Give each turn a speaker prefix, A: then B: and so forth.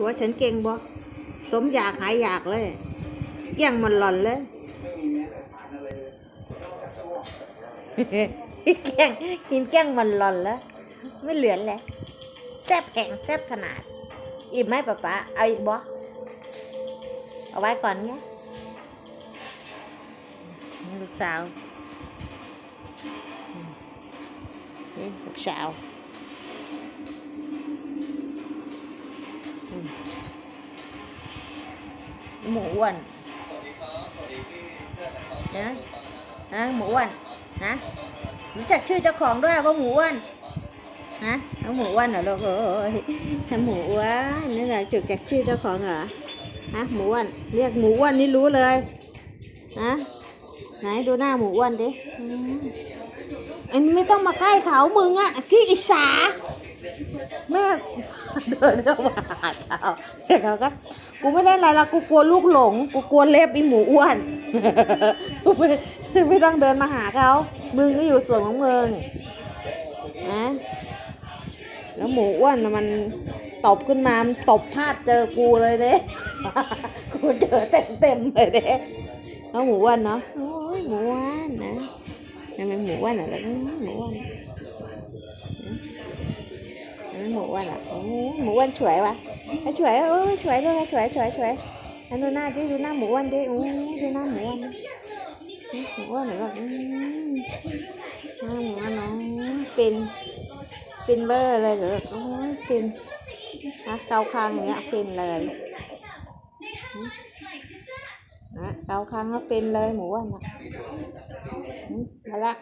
A: ผัวฉันเก่งบ่สมอยากหายอยากเลยเกี้ยงมันหล่อนเลยเกี้ยงกินเกี้ยงมันหล่อนแล้วไม่เหลือแล้วแซ่บแข็งแซ่บขนาด อิ่มไหมป๊าป๊าเอาอีกบ่เอาไว้ก่อนเนี้ยลูกสาวนี่ลูกสาว หมูอ้วนนะนะหมูอ้วนนะรู้จักชื่อเจ้าของด้วยว่าหมูอ้วนนะน้องหมูอ้วนเหรอลูกเอ้ยหมูอ้วนนี่แหละจุดแกชื่อเจ้าของเหรอฮะหมูอ้วนเรียกหมูอ้วนนี่รู้เลยนะไหนดูหน้าหมูอ้วนดิอันนี้ไม่ต้องมาใกล้เขามึงอะที่อิสาแม่เดินเข้ามาหาเขาเขาก็ กูไม่ได้อะไรละกูกลัวลูกหลง กูกลัวเล็บอีหมูอ้วนกูไม่ไม่ต้องเดินมาหาเขามึงก็อยู่ส่วนของมึงนะแล้วหมูอ้วนมันตบขึ้นมา มันตบพลาดเจอกูเลยเด้กูเจอเต็มเต็มเลยเด้เอาหมูอ้วนเนาะโอ้ยหมูอ้วนนะทำไมหมูอ้วนอะแล้วหมูอ้วน หมูอ้วนอะโอ้หมูอ้วนสวยวะไอ้สวยโอ้ยสวยด้วยสวยสวยสวยอันดูหน้าดิดูหน้าหมูอ้วนดิโอ้ยดูหน้าหมูอ้วนหมูอ้วนเหรอแบบอืมหน้าหมูอ้วนเนาะฟินฟินเบอร์เลยเหรอโอ้ยฟินนะเกาคางอย่างเงี้ยฟินเลยนะเกาคางก็ฟินเลยหมูอ้วนอะมาละ